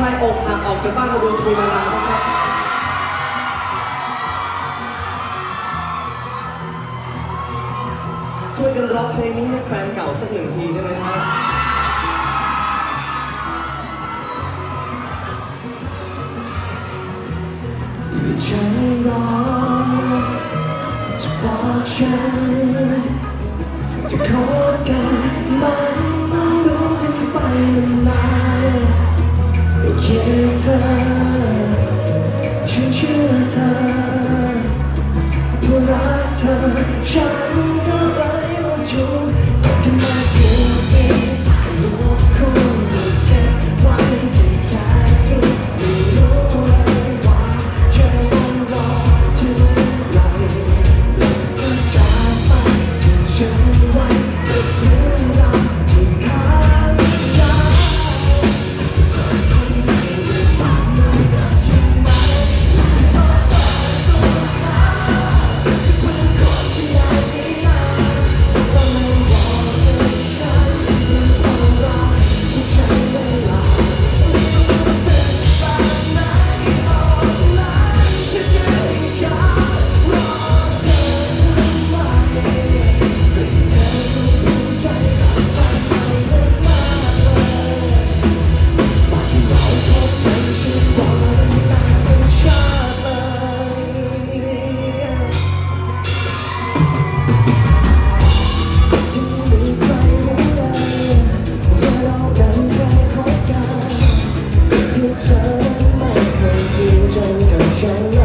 ใครอกหักออกจากบ้านมาดูทีมานานบ้างครับช่วยกันร้องเพลงนี้ให้แฟนเก่าสักหนึ่งทีได้ไหมครับใจร้อนจะบอกฉัน ที่เธอไม่เคยยืนจนกับฉัน